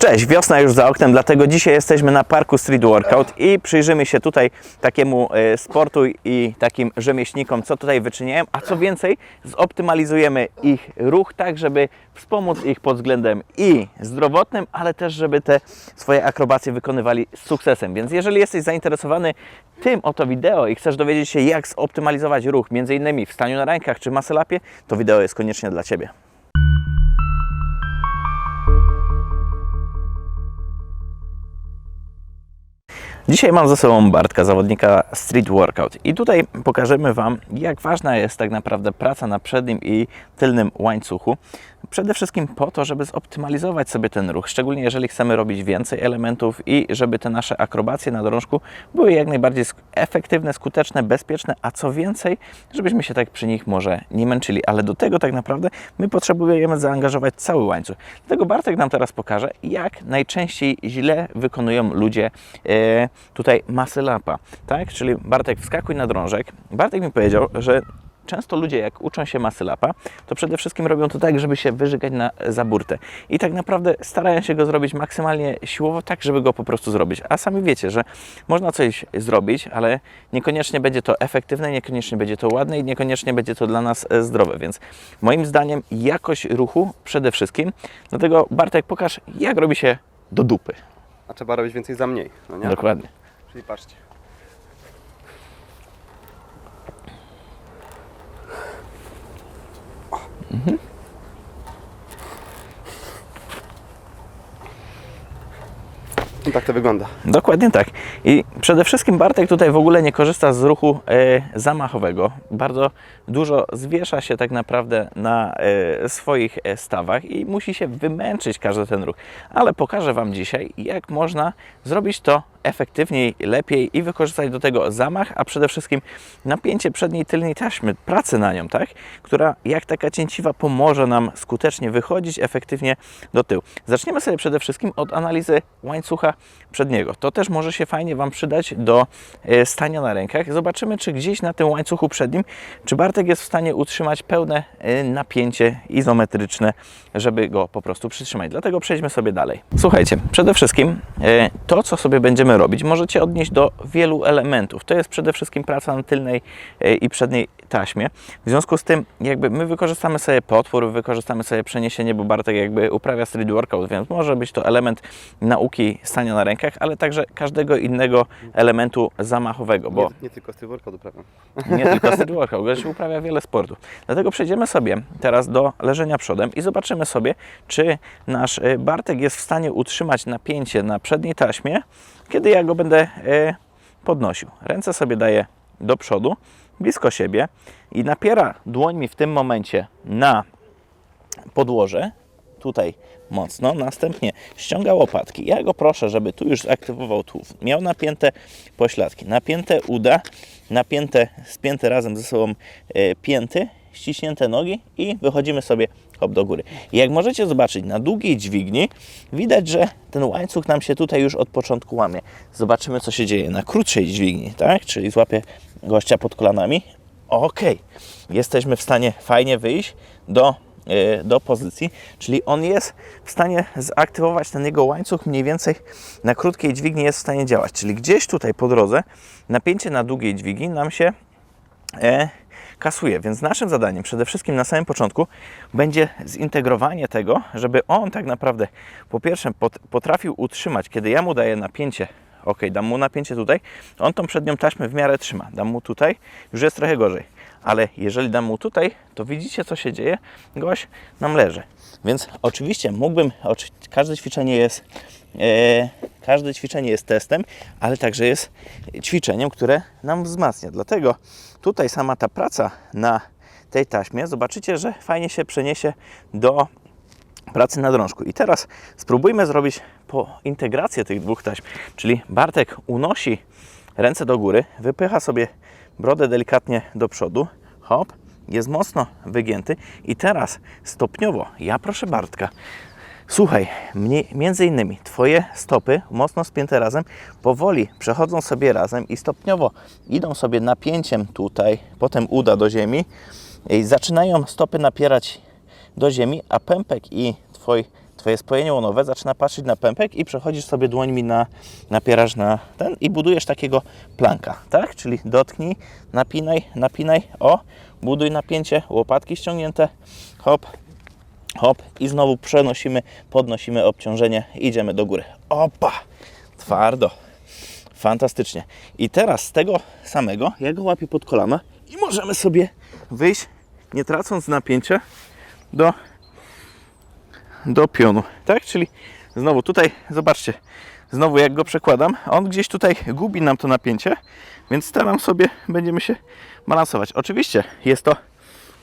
Cześć, wiosna już za oknem, dlatego dzisiaj jesteśmy na parku Street Workout i przyjrzymy się tutaj takiemu e, sportu i takim rzemieślnikom, co tutaj wyczyniają, a co więcej, zoptymalizujemy ich ruch tak, żeby wspomóc ich pod względem i zdrowotnym, ale też, żeby te swoje akrobacje wykonywali z sukcesem. Więc jeżeli jesteś zainteresowany tym oto wideo i chcesz dowiedzieć się, jak zoptymalizować ruch, innymi w staniu na rękach czy maselapie, to wideo jest koniecznie dla Ciebie. Dzisiaj mam ze sobą Bartka, zawodnika Street Workout i tutaj pokażemy Wam, jak ważna jest tak naprawdę praca na przednim i tylnym łańcuchu. Przede wszystkim po to, żeby zoptymalizować sobie ten ruch, szczególnie jeżeli chcemy robić więcej elementów i żeby te nasze akrobacje na drążku były jak najbardziej efektywne, skuteczne, bezpieczne, a co więcej, żebyśmy się tak przy nich może nie męczyli, ale do tego tak naprawdę my potrzebujemy zaangażować cały łańcuch. Dlatego Bartek nam teraz pokaże, jak najczęściej źle wykonują ludzie e, tutaj masy lapa, tak? Czyli Bartek wskakuj na drążek. Bartek mi powiedział, że często ludzie jak uczą się masy lapa, to przede wszystkim robią to tak, żeby się wyżygać na za burtę. I tak naprawdę starają się go zrobić maksymalnie siłowo, tak żeby go po prostu zrobić. A sami wiecie, że można coś zrobić, ale niekoniecznie będzie to efektywne, niekoniecznie będzie to ładne i niekoniecznie będzie to dla nas e, zdrowe. Więc moim zdaniem jakość ruchu przede wszystkim. Dlatego Bartek pokaż, jak robi się do dupy. A trzeba robić więcej za mniej, no nie? Dokładnie. Czyli patrzcie. I tak to wygląda. Dokładnie tak. I przede wszystkim Bartek tutaj w ogóle nie korzysta z ruchu e, zamachowego. Bardzo dużo zwiesza się tak naprawdę na e, swoich e, stawach i musi się wymęczyć każdy ten ruch. Ale pokażę Wam dzisiaj, jak można zrobić to efektywniej, lepiej i wykorzystać do tego zamach, a przede wszystkim napięcie przedniej tylnej taśmy, pracę na nią, tak? która jak taka cięciwa pomoże nam skutecznie wychodzić efektywnie do tyłu. Zaczniemy sobie przede wszystkim od analizy łańcucha przedniego. To też może się fajnie Wam przydać do e, stania na rękach. Zobaczymy, czy gdzieś na tym łańcuchu przednim, czy Bartek jest w stanie utrzymać pełne e, napięcie izometryczne, żeby go po prostu przytrzymać. Dlatego przejdźmy sobie dalej. Słuchajcie, przede wszystkim e, to, co sobie będziemy robić, możecie odnieść do wielu elementów. To jest przede wszystkim praca na tylnej e, i przedniej taśmie. W związku z tym, jakby my wykorzystamy sobie potwór, wykorzystamy sobie przeniesienie, bo Bartek jakby uprawia street workout, więc może być to element nauki stania na rękach, ale także każdego innego elementu zamachowego, bo Nie, nie tylko tych workout uprawiam. nie tylko street workout, gość uprawia wiele sportów. Dlatego przejdziemy sobie teraz do leżenia przodem i zobaczymy sobie, czy nasz e, Bartek jest w stanie utrzymać napięcie na przedniej taśmie, kiedy ja go będę e, podnosił. Ręce sobie daję do przodu, blisko siebie i napiera dłońmi w tym momencie na podłoże, tutaj mocno, następnie ściąga łopatki. Ja go proszę, żeby tu już zaktywował tułów. Miał napięte pośladki, napięte uda, napięte, spięte razem ze sobą e, pięty, ściśnięte nogi i wychodzimy sobie hop do góry. Jak możecie zobaczyć na długiej dźwigni, widać, że ten łańcuch nam się tutaj już od początku łamie. Zobaczymy, co się dzieje na krótszej dźwigni, tak? Czyli złapię gościa pod kolanami. Ok, jesteśmy w stanie fajnie wyjść do e, do pozycji, czyli on jest w stanie zaktywować ten jego łańcuch mniej więcej na krótkiej dźwigni jest w stanie działać, czyli gdzieś tutaj po drodze napięcie na długiej dźwigni nam się e, kasuje, więc naszym zadaniem przede wszystkim na samym początku będzie zintegrowanie tego, żeby on tak naprawdę po pierwsze pot, potrafił utrzymać, kiedy ja mu daję napięcie ok, dam mu napięcie tutaj, on tą przednią taśmę w miarę trzyma, dam mu tutaj, już jest trochę gorzej, ale jeżeli dam mu tutaj, to widzicie co się dzieje, gość nam leży. Więc oczywiście mógłbym, każde ćwiczenie jest, każde ćwiczenie jest testem, ale także jest ćwiczeniem, które nam wzmacnia. Dlatego tutaj sama ta praca na tej taśmie, zobaczycie, że fajnie się przeniesie do pracy na drążku. I teraz spróbujmy zrobić po integrację tych dwóch taśm, czyli Bartek unosi ręce do góry, wypycha sobie brodę delikatnie do przodu, hop, jest mocno wygięty i teraz stopniowo, ja proszę Bartka, Słuchaj, między innymi Twoje stopy mocno spięte razem, powoli przechodzą sobie razem i stopniowo idą sobie napięciem tutaj, potem uda do ziemi i zaczynają stopy napierać do ziemi, a pępek i Twój Twoje spojenie łonowe zaczyna patrzeć na pępek i przechodzisz sobie dłońmi na, napierasz na ten i budujesz takiego planka, tak? Czyli dotknij, napinaj, napinaj, o, buduj napięcie, łopatki ściągnięte, hop, hop i znowu przenosimy, podnosimy obciążenie, idziemy do góry. Opa, twardo, fantastycznie. I teraz z tego samego, ja go łapię pod kolana i możemy sobie wyjść, nie tracąc napięcia, do, do pionu, tak? Czyli znowu tutaj, zobaczcie, znowu jak go przekładam, on gdzieś tutaj gubi nam to napięcie, więc staram sobie, będziemy się balansować. Oczywiście jest to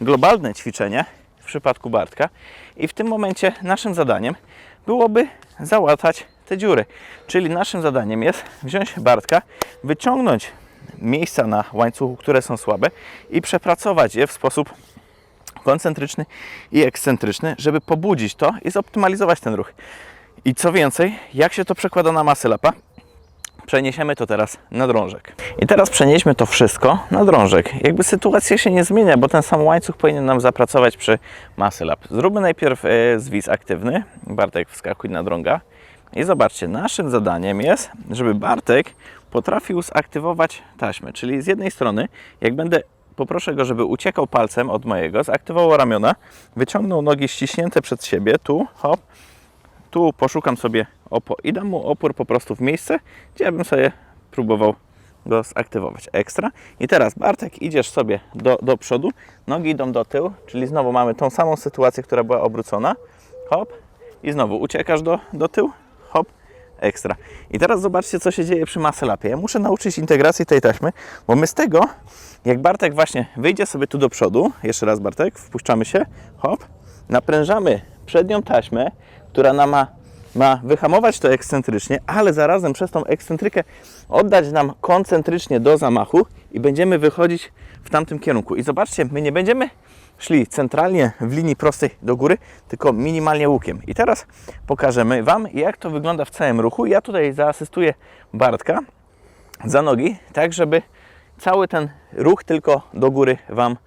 globalne ćwiczenie przypadku Bartka i w tym momencie naszym zadaniem byłoby załatać te dziury. Czyli naszym zadaniem jest wziąć Bartka, wyciągnąć miejsca na łańcuchu, które są słabe i przepracować je w sposób koncentryczny i ekscentryczny, żeby pobudzić to i zoptymalizować ten ruch. I co więcej, jak się to przekłada na masę lapa? Przeniesiemy to teraz na drążek. I teraz przenieśmy to wszystko na drążek. Jakby sytuacja się nie zmienia, bo ten sam łańcuch powinien nam zapracować przy masy lap. Zróbmy najpierw e, zwis aktywny. Bartek wskakuj na drąga. I zobaczcie, naszym zadaniem jest, żeby Bartek potrafił zaktywować taśmę. Czyli z jednej strony, jak będę poproszę go, żeby uciekał palcem od mojego, zaktywował ramiona, wyciągnął nogi ściśnięte przed siebie, tu, hop, tu poszukam sobie opór i dam mu opór po prostu w miejsce, gdzie ja bym sobie próbował go zaktywować. Ekstra. I teraz Bartek, idziesz sobie do, do przodu, nogi idą do tyłu, czyli znowu mamy tą samą sytuację, która była obrócona. Hop. I znowu uciekasz do, do tyłu. Hop. Ekstra. I teraz zobaczcie, co się dzieje przy maselapie. Ja muszę nauczyć integracji tej taśmy, bo my z tego, jak Bartek właśnie wyjdzie sobie tu do przodu, jeszcze raz Bartek, wpuszczamy się, hop, naprężamy przednią taśmę, która nam ma, ma wyhamować to ekscentrycznie, ale zarazem przez tą ekscentrykę oddać nam koncentrycznie do zamachu i będziemy wychodzić w tamtym kierunku. I zobaczcie, my nie będziemy szli centralnie w linii prostej do góry, tylko minimalnie łukiem. I teraz pokażemy Wam, jak to wygląda w całym ruchu. Ja tutaj zaasystuję Bartka za nogi, tak żeby cały ten ruch tylko do góry Wam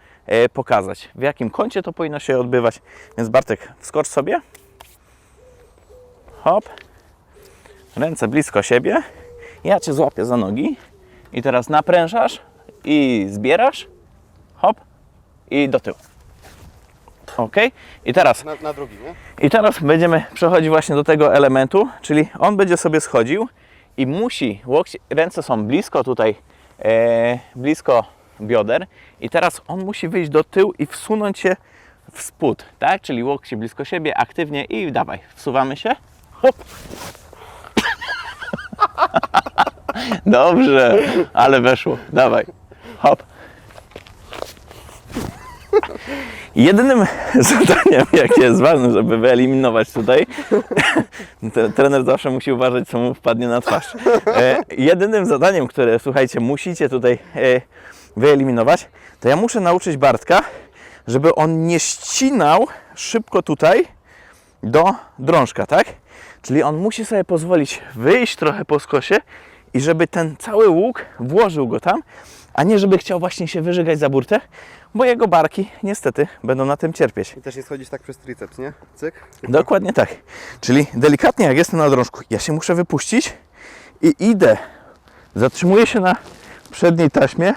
pokazać. W jakim kącie to powinno się odbywać. Więc Bartek, wskocz sobie. Hop. Ręce blisko siebie. Ja Cię złapię za nogi. I teraz naprężasz i zbierasz. Hop. I do tyłu. Ok. I teraz Na, na drugi, nie? i teraz będziemy przechodzić właśnie do tego elementu, czyli on będzie sobie schodził i musi, łokcie, ręce są blisko tutaj, e, blisko bioder i teraz on musi wyjść do tyłu i wsunąć się w spód, tak? Czyli łokcie blisko siebie, aktywnie i dawaj, wsuwamy się, hop. Dobrze, ale weszło, dawaj, hop. Jedynym zadaniem, jakie jest ważne, żeby wyeliminować tutaj, trener zawsze musi uważać, co mu wpadnie na twarz. E, jedynym zadaniem, które, słuchajcie, musicie tutaj e, wyeliminować, to ja muszę nauczyć Bartka, żeby on nie ścinał szybko tutaj do drążka, tak? Czyli on musi sobie pozwolić wyjść trochę po skosie i żeby ten cały łuk włożył go tam, a nie żeby chciał właśnie się wyżygać za burtę, bo jego barki niestety będą na tym cierpieć. I też nie schodzić tak przez triceps, nie? Cyk. Dokładnie tak. Czyli delikatnie jak jestem na drążku, ja się muszę wypuścić i idę. Zatrzymuję się na przedniej taśmie,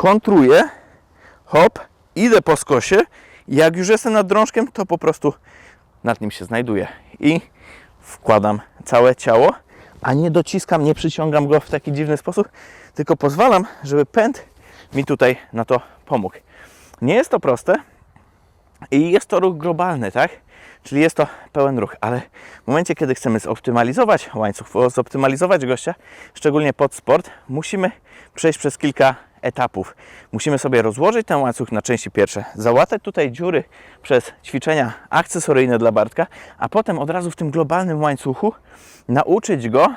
kontruję, hop, idę po skosie. Jak już jestem nad drążkiem, to po prostu nad nim się znajduję i wkładam całe ciało, a nie dociskam, nie przyciągam go w taki dziwny sposób, tylko pozwalam, żeby pęd mi tutaj na to pomógł. Nie jest to proste, i jest to ruch globalny, tak? Czyli jest to pełen ruch, ale w momencie, kiedy chcemy zoptymalizować łańcuch, zoptymalizować gościa, szczególnie pod sport, musimy przejść przez kilka etapów. Musimy sobie rozłożyć ten łańcuch na części pierwsze, załatać tutaj dziury przez ćwiczenia akcesoryjne dla Bartka, a potem od razu w tym globalnym łańcuchu nauczyć go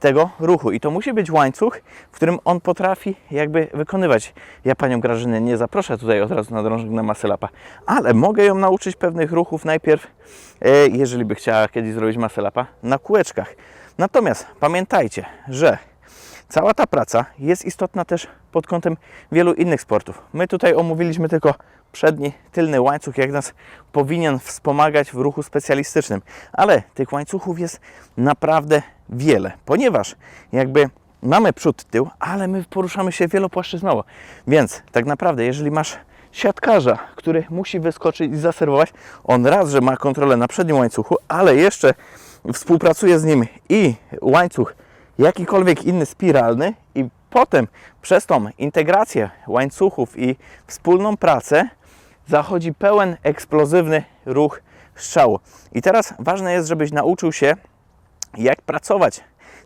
tego ruchu. I to musi być łańcuch, w którym on potrafi jakby wykonywać. Ja panią Grażynę nie zaproszę tutaj od razu na drążek na masę lapa, ale mogę ją nauczyć pewnych ruchów najpierw, e, jeżeli by chciała kiedyś zrobić masę lapa, na kółeczkach. Natomiast pamiętajcie, że cała ta praca jest istotna też pod kątem wielu innych sportów. My tutaj omówiliśmy tylko przedni, tylny łańcuch, jak nas powinien wspomagać w ruchu specjalistycznym, ale tych łańcuchów jest naprawdę wiele, ponieważ jakby mamy przód, tył, ale my poruszamy się wielopłaszczyznowo. Więc tak naprawdę, jeżeli masz siatkarza, który musi wyskoczyć i zaserwować, on raz, że ma kontrolę na przednim łańcuchu, ale jeszcze współpracuje z nim i łańcuch jakikolwiek inny spiralny i potem przez tą integrację łańcuchów i wspólną pracę zachodzi pełen eksplozywny ruch strzału. I teraz ważne jest, żebyś nauczył się jak pracować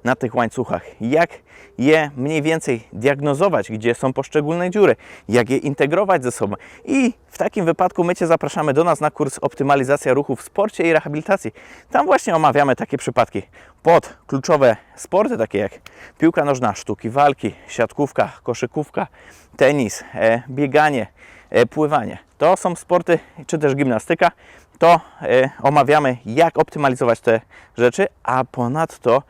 na tych łańcuchach, jak je mniej więcej diagnozować, gdzie są poszczególne dziury, jak je integrować ze sobą. I w takim wypadku my Cię zapraszamy do nas na kurs Optymalizacja ruchu w sporcie i rehabilitacji. Tam właśnie omawiamy takie przypadki pod kluczowe sporty, takie jak piłka nożna, sztuki walki, siatkówka, koszykówka, tenis, e, bieganie, e, pływanie. To są sporty, czy też gimnastyka, to e, omawiamy, jak optymalizować te rzeczy, a ponadto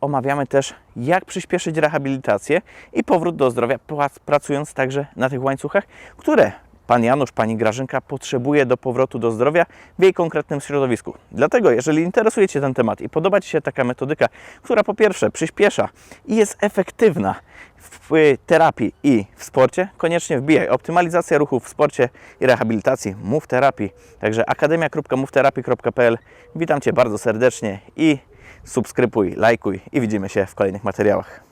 omawiamy też, jak przyspieszyć rehabilitację i powrót do zdrowia, pracując także na tych łańcuchach, które Pan Janusz, Pani Grażynka potrzebuje do powrotu do zdrowia w jej konkretnym środowisku. Dlatego, jeżeli interesuje Cię ten temat i podoba Ci się taka metodyka, która po pierwsze przyspiesza i jest efektywna w y, terapii i w sporcie, koniecznie wbijaj. Optymalizacja ruchu w sporcie i rehabilitacji Move Terapii, także akademia.movetherapy.pl. Witam Cię bardzo serdecznie i subskrybuj, lajkuj i widzimy się w kolejnych materiałach.